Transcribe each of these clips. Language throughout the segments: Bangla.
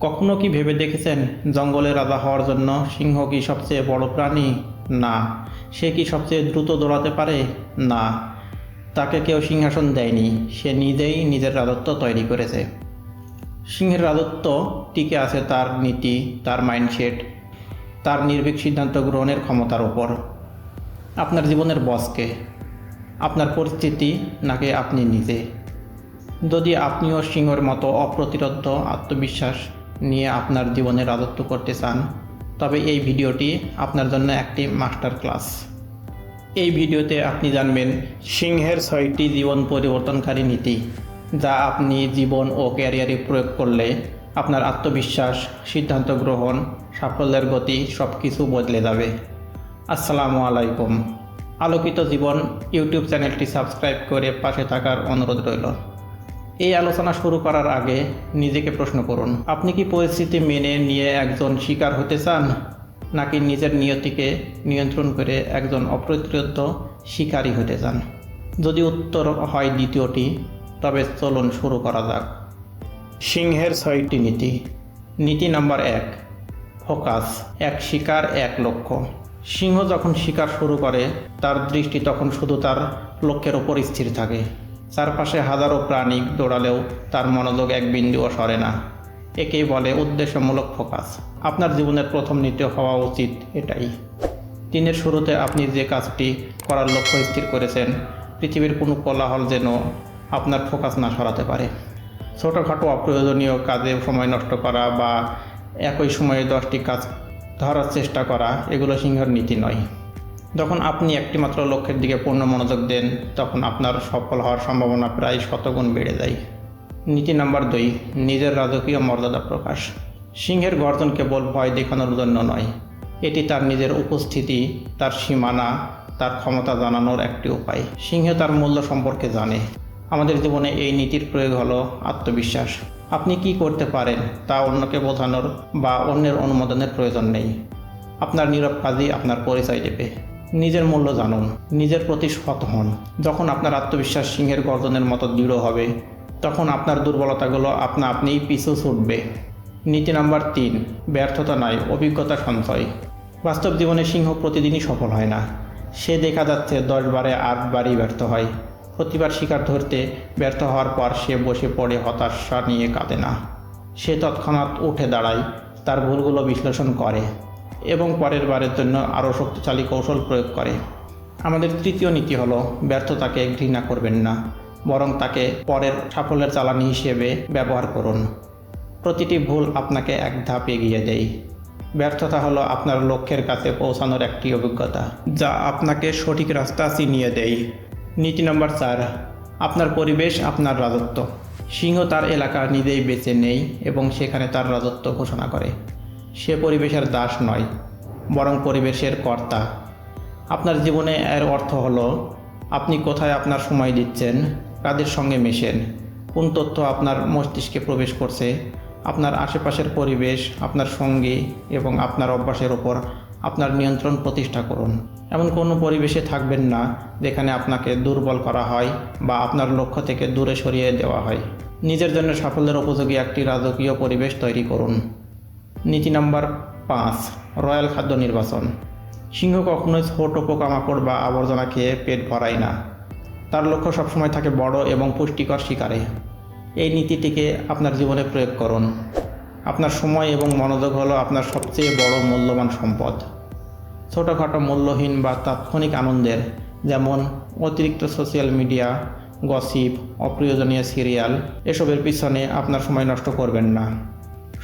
কখনো কি ভেবে দেখেছেন জঙ্গলে রাজা হওয়ার জন্য সিংহ কি সবচেয়ে বড় প্রাণী? না। সে কি সবচেয়ে দ্রুত দৌড়াতে পারে? না। তাকে কেউ সিংহাসন দেয়নি। সে নিজেই নিজের রাজত্ব তৈরি করেছে। সিংহের রাজত্ব টিকে আছে তার নীতি, তার মাইন্ডসেট, তার নির্ভীক সিদ্ধান্ত গ্রহণের ক্ষমতার ওপর আপনার জীবনের বসকে, আপনার পরিস্থিতি নাকি আপনি নিজে? যদি আপনিও সিংহের মতো অপ্রতিরোধ আত্মবিশ্বাস নিয়ে আপনার জীবনে রাজত্ব করতে চান, তবে এই ভিডিওটি আপনার জন্য একটি মাস্টার ক্লাস। এই ভিডিওতে আপনি জানবেন সিংহের ছয়টি জীবন পরিবর্তনকারী নীতি, যা আপনি জীবন ও ক্যারিয়ারে প্রয়োগ করলে আপনার আত্মবিশ্বাস, সিদ্ধান্ত গ্রহণ, সাফল্যের গতি সব কিছু বদলে যাবে। আসসালামু আলাইকুম। আলোকিত জীবন ইউটিউব চ্যানেলটি সাবস্ক্রাইব করে পাশে থাকার অনুরোধ রইল। এই আলোচনা শুরু করার আগে নিজেকে প্রশ্ন করুন, আপনি কি পরিস্থিতি মেনে নিয়ে একজন শিকার হতে চান? নাকি নিজের নিয়তিকে নিয়ন্ত্রণ করে একজন অপ্রতিরোধ শিকারী হতে চান? যদি উত্তর হয় দ্বিতীয়টি, তবে চলুন শুরু করা যাক। সিংহের ছয়টি নীতি। নীতি নাম্বার এক, ফোকাস, এক শিকার, এক লক্ষ্য। সিংহ যখন শিকার শুরু করে, তার দৃষ্টি তখন শুধু তার লক্ষ্যের ওপর স্থির থাকে। চারপাশে হাজারো প্রাণী দৌড়ালেও তার মনোযোগ এক বিন্দুও সরে না। একেই বলে উদ্দেশ্যমূলক ফোকাস। আপনার জীবনের প্রথম নীতি হওয়া উচিত এটাই। দিনের শুরুতে আপনি যে কাজটি করার লক্ষ্য স্থির করেছেন, পৃথিবীর কোনো কোলাহল যেন আপনার ফোকাস না সরাতে পারে। ছোটোখাটো অপ্রয়োজনীয় কাজে সময় নষ্ট করা বা একই সময়ে দশটি কাজ ধরার চেষ্টা করা, এগুলো সিংহের নীতি নয়। যখন আপনি একটিমাত্র লক্ষ্যের দিকে পূর্ণ মনোযোগ দেন, তখন আপনার সফল হওয়ার সম্ভাবনা প্রায় শতগুণ বেড়ে যায়। নীতি নাম্বার দুই, নিজের রাজকীয় মর্যাদা প্রকাশ। সিংহের গর্জন কেবল ভয় দেখানোর জন্য নয়, এটি তার নিজের উপস্থিতি, তার সীমানা, তার ক্ষমতা জানানোর একটি উপায়। সিংহ তার মূল্য সম্পর্কে জানে। আমাদের জীবনে এই নীতির প্রয়োগ হলো আত্মবিশ্বাস। আপনি কি করতে পারেন তা অন্যকে বোঝানোর বা অন্যের অনুমোদনের প্রয়োজন নেই। আপনার নীরব কাজই আপনার পরিচয় দেবে। নিজের মূল্য জানুন, নিজের প্রতি সৎ হন। যখন আপনার আত্মবিশ্বাস সিংহের গর্জনের মতো দৃঢ় হবে, তখন আপনার দুর্বলতাগুলো আপনা আপনিই পিছু ছুটবে। নীতি নাম্বার তিন, ব্যর্থতা নয়, অভিজ্ঞতা সঞ্চয়। বাস্তব জীবনে সিংহ প্রতিদিনই সফল হয় না। সে দেখা যাচ্ছে দশ বারে আট বারই ব্যর্থ হয়। প্রতিবার শিকার ধরতে ব্যর্থ হওয়ার পর সে বসে পড়ে হতাশা নিয়ে কাঁদে না। সে তৎক্ষণাৎ উঠে দাঁড়ায়, তার ভুলগুলো বিশ্লেষণ করে। এবং পরের বারের জন্য আরও শক্তিশালী কৌশল প্রয়োগ করে। আমাদের তৃতীয় নীতি হলো, ব্যর্থতাকে ঘৃণা করবেন না, বরং তাকে পরের সাফল্যের চালানি হিসেবে ব্যবহার করুন। প্রতিটি ভুল আপনাকে এক ধাপ এগিয়ে দেয়। ব্যর্থতা হলো আপনার লক্ষ্যের কাছে পৌঁছানোর একটি অভিজ্ঞতা, যা আপনাকে সঠিক রাস্তা চিনিয়ে দেয়। নীতি নম্বর চার, আপনার পরিবেশ আপনার রাজত্ব। সিংহ তার এলাকা নিজেই বেছে নেই এবং সেখানে তার রাজত্ব ঘোষণা করে। সে পরিবেশের দাস নয়, বরং পরিবেশের কর্তা। আপনার জীবনে এর অর্থ হলো, আপনি কোথায় আপনার সময় দিচ্ছেন, কাদের সঙ্গে মেশেন, কোন তথ্য আপনার মস্তিষ্কে প্রবেশ করছে, আপনার আশেপাশের পরিবেশ, আপনার সঙ্গী এবং আপনার অভ্যাসের ওপর আপনার নিয়ন্ত্রণ প্রতিষ্ঠা করুন। এমন কোনো পরিবেশে থাকবেন না, যেখানে আপনাকে দুর্বল করা হয় বা আপনার লক্ষ্য থেকে দূরে সরিয়ে দেওয়া হয়। নিজের জন্য সাফল্যের উপযোগী একটি রাজকীয় পরিবেশ তৈরি করুন। নীতি নাম্বার পাঁচ, রয়্যাল খাদ্য নির্বাচন। সিংহ কখনোই ছোট পোকামাকড় বা আবর্জনা খেয়ে পেট ভরায় না। তার লক্ষ্য সবসময় থাকে বড় এবং পুষ্টিকর শিকারে। এই নীতিটিকে আপনার জীবনে প্রয়োগ করুন। আপনার সময় এবং মনোযোগ হলো আপনার সবচেয়ে বড় মূল্যবান সম্পদ। ছোটোখাটো মূল্যহীন বা তাৎক্ষণিক আনন্দের, যেমন অতিরিক্ত সোশ্যাল মিডিয়া, গসিপ, অপ্রয়োজনীয় সিরিয়াল, এসবের পিছনে আপনার সময় নষ্ট করবেন না।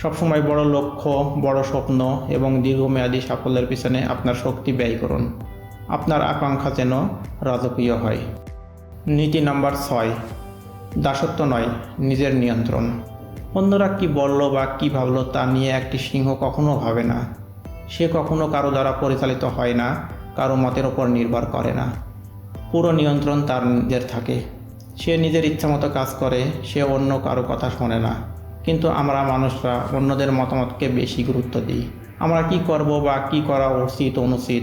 সবসময় বড় লক্ষ্য, বড় স্বপ্ন এবং দীর্ঘমেয়াদী সাফল্যের পিছনে আপনার শক্তি ব্যয় করুন। আপনার আকাঙ্ক্ষা যেন রাজকীয় হয়। নীতি নাম্বার ছয়, দাসত্ব নয়, নিজের নিয়ন্ত্রণ। অন্যরা কি বলল বা কি ভাবল তা নিয়ে একটি সিংহ কখনো ভাবে না। সে কখনো কারও দ্বারা পরিচালিত হয় না, কারও মতের ওপর নির্ভর করে না। পুরো নিয়ন্ত্রণ তার নিজের থাকে। সে নিজের ইচ্ছামতো কাজ করে, সে অন্য কারও কথা শোনে না। কিন্তু আমরা মানুষরা অন্যদের মতামতকে বেশি গুরুত্ব দিই। আমরা কি করব বা কি করা উচিত, অনুচিত,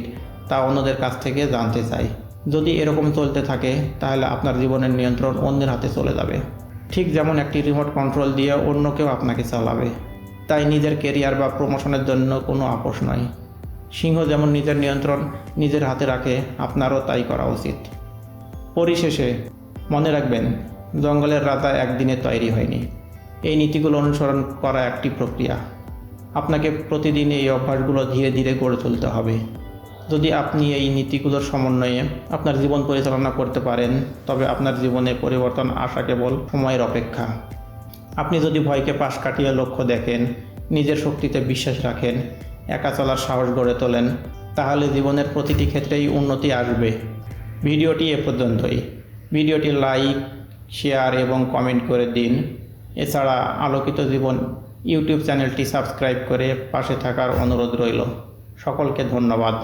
তা অন্যদের কাছ থেকে জানতে চাই। যদি এরকম চলতে থাকে, তাহলে আপনার জীবনের নিয়ন্ত্রণ অন্যের হাতে চলে যাবে। ঠিক যেমন একটি রিমোট কন্ট্রোল দিয়ে অন্য কেউ আপনাকে চালাবে। তাই নিজের কেরিয়ার বা প্রমোশনের জন্য কোনো আপোষ নয়। সিংহ যেমন নিজের নিয়ন্ত্রণ নিজের হাতে রাখে, আপনারও তাই করা উচিত। পরিশেষে, মনে রাখবেন, জঙ্গলের রাজা একদিনে তৈরি হয়নি। এই নীতিগুলো অনুসরণ করা একটি প্রক্রিয়া। আপনাকে প্রতিদিন এই অভ্যাসগুলো ধীরে ধীরে গড়ে তুলতে হবে। যদি আপনি এই নীতিগুলোর সমন্বয়ে আপনার জীবন পরিচালনা করতে পারেন, তবে আপনার জীবনে পরিবর্তন আসা কেবল সময়ের অপেক্ষা। আপনি যদি ভয়কে পাশ কাটিয়ে লক্ষ্য দেখেন, নিজের শক্তিতে বিশ্বাস রাখেন, একা চলার সাহস গড়ে তোলেন, তাহলে জীবনের প্রতিটি ক্ষেত্রেই উন্নতি আসবে। ভিডিওটি এ পর্যন্তই। ভিডিওটি লাইক, শেয়ার এবং কমেন্ট করে দিন। এছাড়া আলোকিত জীবন ইউটিউব চ্যানেলটি সাবস্ক্রাইব করে পাশে থাকার অনুরোধ রইল। সকলকে ধন্যবাদ।